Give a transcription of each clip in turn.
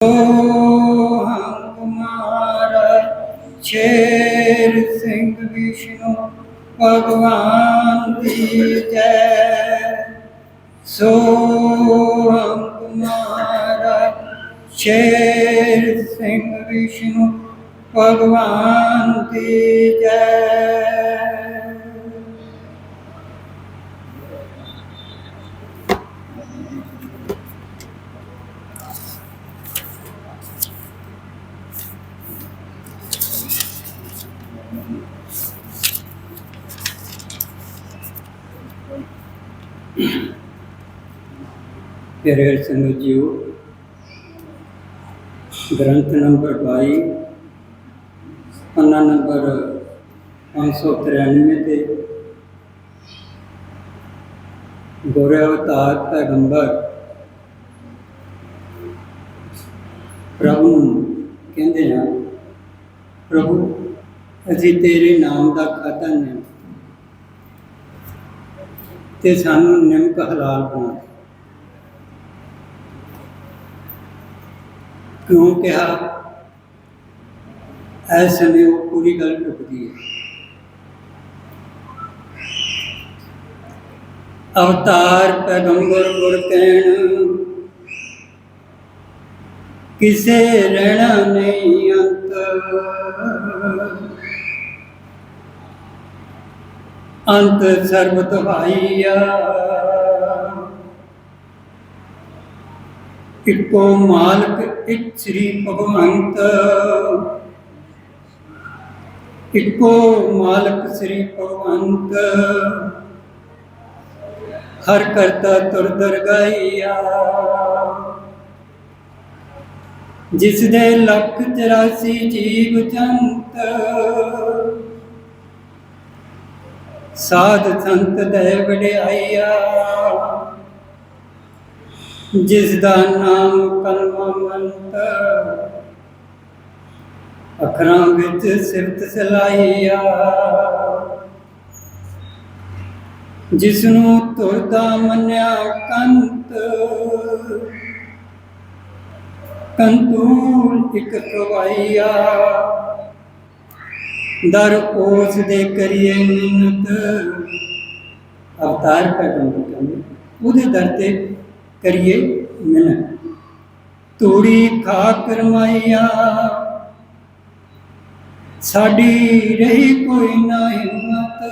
ਹਮ ਕੁਮਾਰ ਸ਼ੇਰ ਸਿੰਘ ਵਿਸ਼ਨੂੰ ਭਗਵਾਨ ਦੀ ਜੈ ਸੋ ਹਮ ਕੁਮਾਰ ਸ਼ੇਰ ਸਿੰਘ ਵਿਸ਼ਨੂੰ ਭਗਵਾਨ ਦੀ ਜੈ ਪਿਆਰੇ ਸੰਗਤ ਜੀਓ ਗ੍ਰੰਥ ਨੰਬਰ 22 ਪੰਨਾ ਨੰਬਰ 593 ਤੇ ਗੋਰੇ ਅਵਤਾਰ ਪੈਗੰਬਰ ਪ੍ਰਭੂ ਨੂੰ ਕਹਿੰਦੇ ਆ ਪ੍ਰਭੂ, ਅਸੀਂ ਤੇਰੇ ਨਾਮ ਦਾ ਖਾਤਾ ਨੇ ਤੇ ਸਾਨੂੰ ਨਿਮਕ ਹਲਾਲ ਬਣਾ ਕਿਉਂ ਕਿਹਾ ਐਸੇ ਨੇ ਉਹ ਪੂਰੀ ਗੱਲ ਟੁੱਟਦੀ ਹੈ ਅਵਤਾਰ ਪੈਗੰਬਰ ਗੁਰ ਕਹਿਣ ਕਿਸੇ ਰਹਿਣਾ ਨਹੀਂ ਅੰਤ ਅੰਤ ਸਰਬ ਤੁਹਾਈਆ ਇੱਕੋ ਮਾਲਕ ਇੱਕ ਸ੍ਰੀ ਭਗਵੰਤ। ਇੱਕੋ ਮਾਲਕ ਸ੍ਰੀ ਭਗਵੰਤ। ਹਰ ਕਰਤਾ ਤੁਰ ਦਰਗਾਈਆ ਜਿਸ ਦੇ ਲੱਖ 84 ਜੀਵ ਜੰਤ। ਸਾਧ ਸੰਤ ਦੇ ਵਡਿਆਈਆ ਜਿਸ ਦਾ ਨਾਮ ਕਲਮਾ ਮੰਤ। ਅੱਖਰਾਂ ਵਿੱਚ ਸਿਫਤ ਸਲਾਈਆ। ਜਿਸ ਨੂੰ ਤੁਰਦਾ ਮੰਨਿਆ ਕੰਤ। ਕੰਤੂਲ ਇੱਕ ਕਵਾਈਆ ਦਰ ਉਸ ਦੇ ਕਰੀਏ ਮਿੰਨਤ। ਅਵਤਾਰ ਪੈਗੰਬਰ ਕਹਿੰਦੇ, ਉਹਦੇ ਦਰ ਤੇ ਕਰੀਏ ਮਿੰਨਤ ਤੂੜੀ ਖਾ ਕਰਮਾਈਆ ਸਾਡੀ ਰਹੀ ਕੋਈ ਨਾ ਹਿੰਮਤ।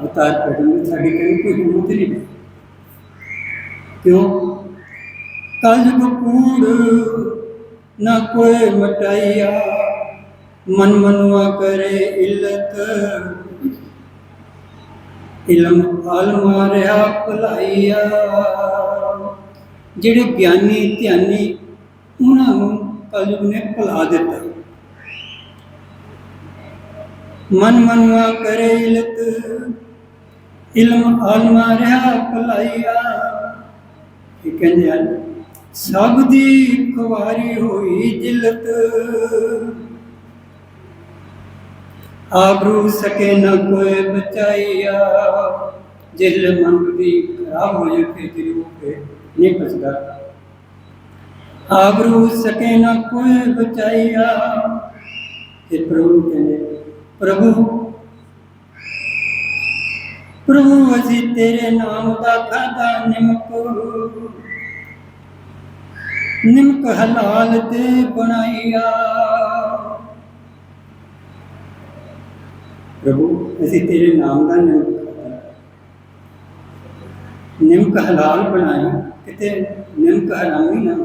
ਅਵਤਾਰ ਪੈਗੰਬਰ ਸਾਡੀ ਕਰੀ ਕੋਈ ਹਿੰਮਤ ਨਹੀਂ। ਕਿਉਂ? ਕਲਯੁਗ ਕੂੜ ਨਾ ਕੋਈ ਮਟਾਈਆ, ਮਨ ਮਨੁਆ ਕਰੇ ਇਲਤ। ਇਲਮ ਆਲ ਮਾਰਿਆ ਭਲਾਈਆ। ਜਿਹੜੇ ਗਿਆਨੀ ਧਿਆਨੀ, ਉਹਨਾਂ ਨੂੰ ਕਲਯੁਗ ਨੇ ਭੁਲਾ ਦਿੱਤਾ। ਮਨ ਮਨੁਆ ਕਰੇ ਇਲਤ ਇਲਮ ਆਲਮਾ ਮਾਰਿਆ ਭਲਾਈਆ। ਇਹ ਕਹਿੰਦੇ ਹਨ, ਸਭ ਦੀ ਕੁਵਾਰੀ ਹੋਈ ਜਿਲਤ। ਆਬਰੂ ਸਕੇ ਨਾ ਕੋਈ ਬਚਾਈਆ। ਜਿਲ ਮਨ ਖਰਾਬ ਹੋ ਜੇ ਤੇਰੀ ਉਹ ਨਹੀਂ ਬਚਦਾ ਆਬਰੂ ਸਕੇ ਨ ਕੋਈ ਬਚਾਈਆ। ਇਹ ਪ੍ਰਭੂ ਕਹਿੰਦੇ, ਪ੍ਰਭੂ ਪ੍ਰਭੂ, ਅਸੀਂ ਤੇਰੇ ਨਾਮ ਦਾ ਖਾਦਾ ਨਿਮਕ ਨਿਮਕ ਹਲਾਲ ਤੇ ਬਣਾਈਆ। ਪ੍ਰਭੂ, ਅਸੀਂ ਤੇਰੇ ਨਾਮ ਦਾ ਨਿਮਕ ਨਿਮਕ ਹਲਾਲ ਬਣਾਈ, ਕਿਤੇ ਨਿਮਕ ਹਰਾਮੀ ਨਾ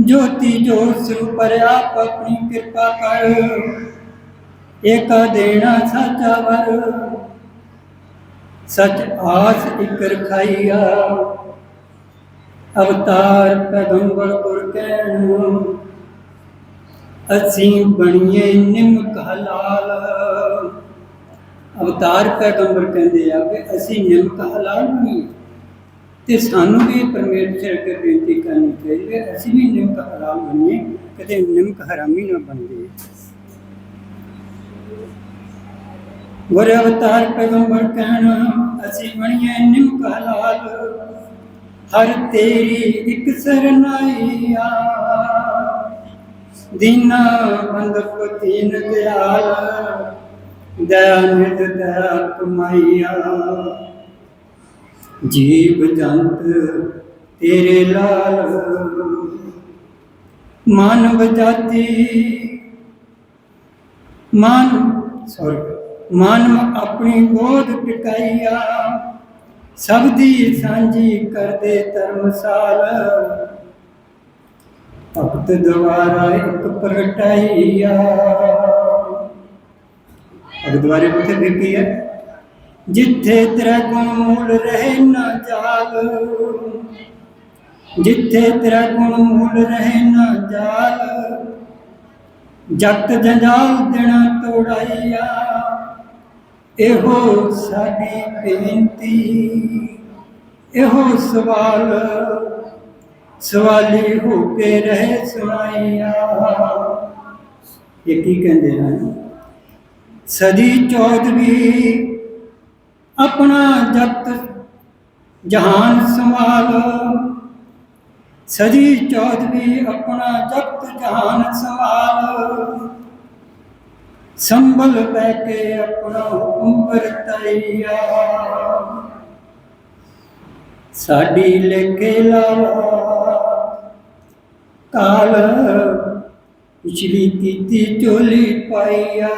ਜੋਤੀ ਜੋਤ ਸਰੂਪ ਆਪ ਆਪਣੀ ਕਿਰਪਾ ਕਰ। ਏਕਾ ਦੇਣਾ ਸੱਚਾ ਵਰ। ਸਚ ਆਸ ਇਕ ਰਖਾਈਆ। ਅਵਤਾਰ ਪੈਗੰਬਰ ਗੁਰ ਕਹਿਣ। ਅਸੀਂ ਬਣੀਏ ਨਿਮਕ ਹਲਾਲ। ਅਵਤਾਰ ਪੈਗੰਬਰ ਕਹਿੰਦੇ ਆ ਕਿ ਅਸੀਂ ਨਿਮਕ ਹਲਾਲ ਬਣੀਏ। ਤੇ ਸਾਨੂੰ ਵੀ ਪਰਮੇਸ਼ਰ ਅੱਗੇ ਬੇਨਤੀ ਕਰਨੀ ਚਾਹੀਦੀ ਹੈ, ਅਸੀਂ ਵੀ ਨਿਮਕ ਹਲਾਲ ਬਣੀਏ ਕਦੇ ਨਿਮਕ ਹਰਾਮੀ ਨਾ ਬਣ ਗੁਰ ਅਵਤਾਰ ਪੈਗੰਬਰ ਕਹਿਣਾ, ਅਸੀਂ ਬਣੀਏ ਨਿਮਕ ਹਲਾਲ। ਹਰ ਤੇਰੀ ਇੱਕ ਸਰਨਾਈਆ ਦੀਨਾ ਬੰਦਪ ਤੀਨ ਦਿਆਲ ਦਇਆ ਨਿਧ ਦਇਆ ਕਮਾਈਆ ਜੀਵ ਜੰਤ ਤੇਰੇ ਲਾਲ। ਮਾਨਵ ਜਾਤੀ ਮਨ ਸੌਰੀ ਮਨ ਆਪਣੀ ਗੋਦ ਟਿਕਾਈਆ। ਸਭ ਦੀ ਸਾਂਝੀ ਕਰਦੇ ਧਰਮਸਾਲ। ਭਗਤ ਦੁਆਰਾ ਇੱਕ ਪ੍ਰਗਟਾਈਆ। ਅਗ ਦੁਆਰੇ ਪੁੱਤੇ ਬੇਕੀ ਹੈ? ਜਿੱਥੇ ਤੇਰਾ ਗੁਣ ਮੂਲ ਰਹੇ ਨਾ ਜਾਲ ਜਿੱਥੇ ਤੇਰਾ ਗੁਣ ਮੂਲ ਰਹੇ ਨਾ ਜਾਲ ਜਗਤ ਜੰਜਾਲ ਦੇਣਾ ਤੋੜਾਈਆ। ਇਹੋ ਸਾਡੀ ਬੇਨਤੀ, ਇਹੋ ਸਵਾਲ ਸਵਾਲੀ ਹੋ ਕੇ ਰਹੇ ਸੁਣਾਈਆ ਇਹ ਕੀ ਕਹਿੰਦੇ ਹਨ ਸਦੀ ਚੌਦਵੀਂ ਆਪਣਾ ਜਗਤ ਜਹਾਨ ਸੰਭਾਲ। ਸਦੀ ਚੌਦਵੀਂ ਆਪਣਾ ਜਗਤ ਜਹਾਨ ਸੰਭਾਲ। ਸੰਭਲ ਬੈ ਕੇ ਆਪਣਾ ਹੁਕਮ ਵਰਤਾਈਆ। ਸਾਡੀ ਲੇਖੇ ਲਾਵਾ ਕਾਲ। ਪਿਛਲੀ ਕੀਤੀ ਚੋਲੀ ਪਾਈਆ।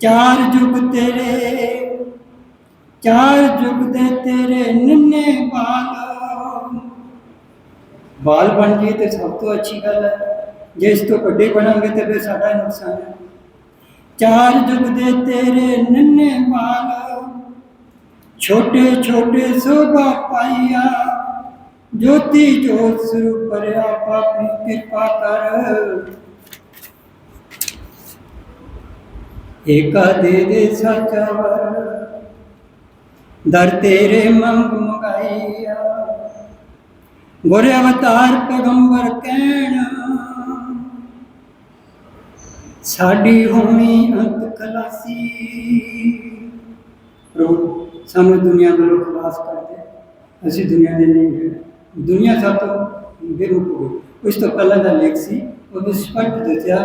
ਚਾਰ ਜੁਗ ਤੇਰੇ, ਚਾਰ ਜੁਗ ਦੇ ਤੇਰੇ ਨਿੰਨੇ ਬਾਲ। ਬਾਲ ਬਣ ਗਏ ਤੇ ਸਭ ਤੋਂ ਅੱਛੀ ਗੱਲ ਹੈ। ਜੇ ਇਸ ਤੋਂ ਵੱਡੇ ਬਣਾਂਗੇ ਤੇ ਫਿਰ ਸਾਡਾ ਨੁਕਸਾਨ ਹੈ। ਚਾਰ ਜੁਗ ਦੇ ਤੇਰੇ ਨੰਨੇ ਬਾਲ। ਛੋਟੇ ਛੋਟੇ ਸੋਭਾ ਪਾਈਆ। ਜੋਤੀ ਜੋਤ ਸਰੂਪ ਭਰਿਆ ਪਾਪੀ ਕਿਰਪਾ ਕਰ। ਏਕਾ ਦੇ ਦੇ ਸੱਚਾ ਵਰ ਦਰ ਤੇਰੇ ਮੰਗ ਮੰਗਾਈਆ। ਗੁਰ ਅਵਤਾਰ ਪੈਗੰਬਰ ਕਹਿਣ, ਸਾਡੀ ਹੋਣੀ ਅੰਤ ਖਲਾਸੀ। ਪ੍ਰਭੂ, ਸਾਨੂੰ ਦੁਨੀਆ ਤੋਂ ਖਲਾਸ ਕਰ ਦੇ ਅਸੀਂ ਦੁਨੀਆ ਦੇ ਨਹੀਂ ਹੈ ਦੁਨੀਆ ਸਭ ਤੋਂ ਬੇਰੂਪ ਹੋ ਗਈ ਉਸ ਤੋਂ ਪਹਿਲਾਂ ਦਾ ਲੇਖ ਸੀ ਉਹ ਵੀ ਸਪਸ਼ਟ ਦੱਸਿਆ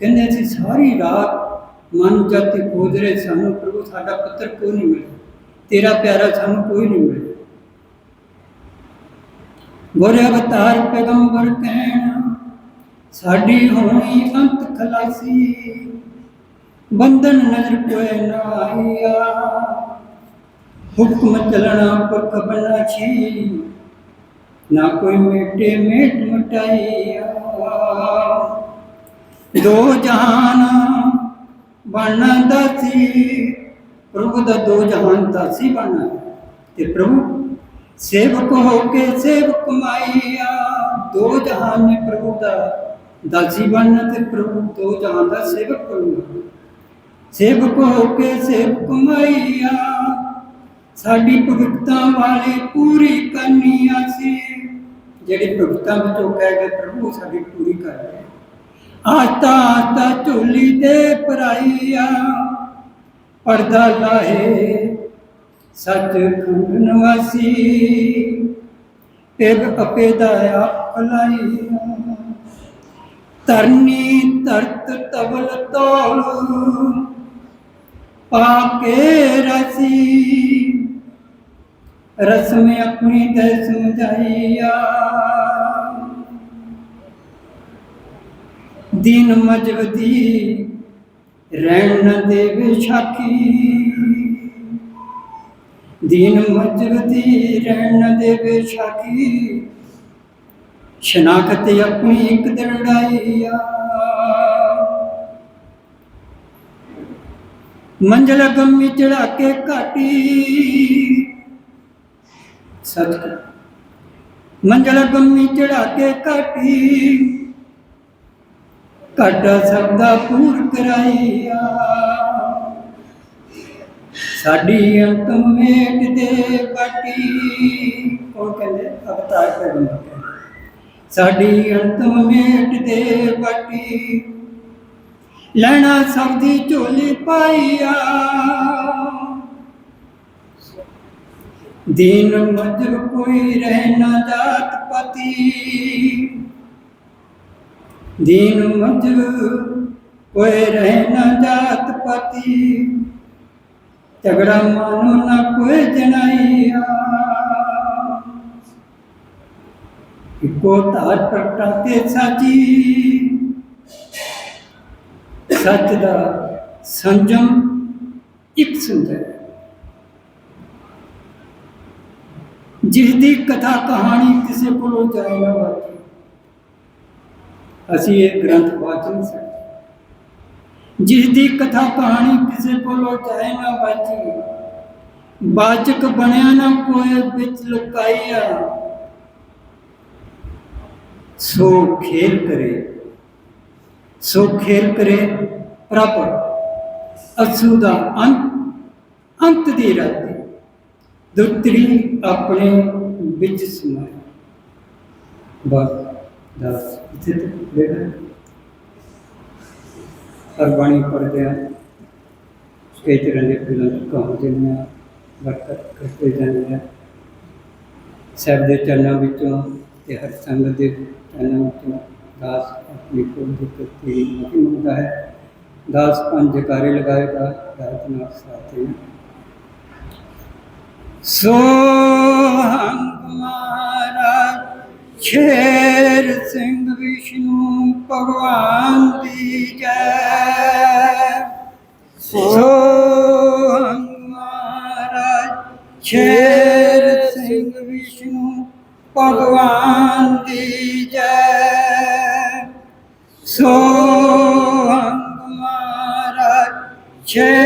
ਕਹਿੰਦੇ ਸੀ ਸਾਰੀ ਰਾਤ ਮਨ ਜਤ ਖੋਜ ਰਹੇ ਸਾਨੂੰ ਪ੍ਰਭੂ ਸਾਡਾ ਪੁੱਤਰ ਕੋਈ ਨਹੀਂ ਮਿਲਿਆ ਤੇਰਾ ਪਿਆਰਾ ਸਾਨੂੰ ਕੋਈ ਨਹੀਂ ਮਿਲਿਆ ਗੁਰ ਅਵਤਾਰ ਪੈਗੰਬਰ ਕਹਿਣ ਸਾਡੀ ਹੋਣੀ ਅੰਤ ਖਲਾਸੀ ਬੰਧਨ ਨਜ਼ਰ ਕੋਏ ਨਾ ਆਈਆ ਹੁਕਮ ਚਲਣਾ ਪੁਰਖ ਬਣਾ ਛੀ ਨਾ ਕੋਈ ਮੇਟੇ ਮੇਟ ਮਟਾਈਆ ਦੋ ਜਹਾਨ ਬਣਦਾ ਸੀ, ਪ੍ਰਭੂ ਦਾ ਦੋ ਜਹਾਨ ਦਾਸੀ ਬਣਨਾ ਤੇ ਪ੍ਰਭੂ ਸੇਵਕ ਹੋ ਕੇ ਸੇਵਕ ਮਾਈਆ ਦੋ ਜਹਾਨ ਨੇ ਪ੍ਰਭੂ ਦਾ ਦਾਸੀ ਬਣਨਾ ਤੇ ਪ੍ਰਭੂ ਦੋ ਜਹਾਨ ਦਾ ਸੇਵਕ ਬਣਨਾ। ਸੇਵਕ ਹੋ ਕੇ ਸੇਵਕ ਮਾਈਆ ਸਾਡੀ ਭਗਤਾਂ ਵਾਲੇ ਪੂਰੀ ਕਰਨੀ ਅਸੀਂ ਜਿਹੜੀ ਭਗਤਾਂ ਵਿੱਚੋਂ ਕਹਿ ਕੇ ਪ੍ਰਭੂ ਸਾਡੀ ਪੂਰੀ ਕਰ ਰਿਹਾ ਆਤਾ ਆਤਾ ਝੋਲੀ ਦੇ ਪਰਾਈਆ, ਪਰਦਾ ਲਾਹੇ ਸੱਚ ਖੰਡ ਨਿਵਾਸੀ ਤੇਗ ਅਪੇ ਦਾ ਅਪਲਾਈ ਤਰਨੀ ਤਰਤ ਤਵਲ ਤੋਲ ਪਾਕੇ ਰਸੀ। ਰਸਮ ਆਪਣੀ ਤੇ ਸਮਝਾਈਆ। ਦਿਨ ਮਜਵਦੀ ਰਹਿਣ ਨਾ ਦੇਵੇ ਸ਼ਾਕੀ ਦਿਨ ਮਜਵਦੀ ਰਹਿਣ ਨਾ ਦੇਵੇ ਸ਼ਾਕੀ ਸ਼ਨਾਖਤ ਆਪਣੀ ਇੱਕ ਦਿਨ ਡਾਈਆ। ਮੰਜ਼ਲ ਗੰਮੀ ਚੜਾ ਕੇ ਘਾਟੀ। ਸੱਚ ਮੰਜ਼ਲ ਗੰਮੀ ਚੜਾ ਕੇ ਘਾਟੀ। ਘਾਟਾ ਸਭ ਪੂਰ ਕਰਾਈਆ ਸਾਡੀ ਅੰਤਮ ਮੇਟ ਦੇ ਬਾਟੀ। ਕੌਣ ਕਹਿੰਦੇ? ਅਵਤਾਰ ਪੈਗੰਬਰ ਸਾਡੀ ਅੰਤਮ ਮੇਟ ਦੇ ਬਾਟੀ। ਲੈਣਾ ਸਭ ਦੀ ਝੋਲੀ ਪਾਈਆ दीन मजर कोई रहना जात पति दीन मजर कोई रहना जात पति झगड़ा मानो ना कोई जनाइया को तार प्रगटाते साची सच का संजम एक सुंदर ਜਿਸ ਦੀ ਕਥਾ ਕਹਾਣੀ ਕਿਸੇ ਕੋਲੋਂ ਜਾਏ ਨਾ ਵਾਚੇ ਅਸੀਂ ਇਹ ਗ੍ਰੰਥ ਵਾਚ ਨਹੀਂ ਸਕਦੇ ਜਿਸ ਦੀ ਕਥਾ ਕਹਾਣੀ ਕਿਸੇ ਕੋਲੋਂ ਜਾਏ ਨਾ ਵਾਚੀ ਬਾਚਕ ਬਣਿਆ ਨਾ ਕੋਈ ਵਿੱਚ ਲੁਕਾਈਆ ਸੋ ਖੇਲ ਕਰੇ, ਸੋ ਖੇਲ ਕਰੇ ਪ੍ਰਭ, ਅਸੂ ਦਾ ਅੰਤ ਅੰਤ ਦੀ ਰਾਤੀ। ਦੁੱਤਰੀ ਆਪਣੇ ਵਿੱਚ ਸਮਾਏ। ਬਸ ਦਸ ਇੱਥੇ ਤੱਕ ਬੇਟਾ ਹਰ ਬਾਣੀ ਆ। ਕਈ ਤਰ੍ਹਾਂ ਦੇ ਫਿਲਮ ਕਹਾਉਂਦੇ ਨੇ ਕਰਦੇ ਜਾਂਦੇ ਆ। ਸਭ ਦੇ ਚਰਨਾਂ ਵਿੱਚੋਂ ਤੇ ਹਰ ਸੰਗਤ ਦੇ ਚਰਨਾਂ ਵਿੱਚੋਂ ਦਾਸ ਆਪਣੀ ਕੋਲ ਦੀ ਕਰਤੀ ਮਾਫੀ ਮੰਗਦਾ ਹੈ। ਦਾਸ ਪੰਜ ਜਕਾਰੇ ਲਗਾਏਗਾ ਦਾਤ ਨਾਲ ਸਾਥੇ ਸੋ ਹੰਗ ਮਹਾਰਾਜ ਸ਼ੇਰ ਸਿੰਘ ਵਿਸ਼ਨੂੰ ਭਗਵਾਨ ਦੀ ਜੈ। ਸੋ ਹੰਗ ਮਹਾਰਾਜ ਸ਼ੇਰ ਸਿੰਘ ਵਿਸ਼ਨੂੰ ਭਗਵਾਨ ਦੀ ਜੈ। ਸੋ ਹੰਗ ਮਹਾਰਾਜ ਸ਼ੇਰ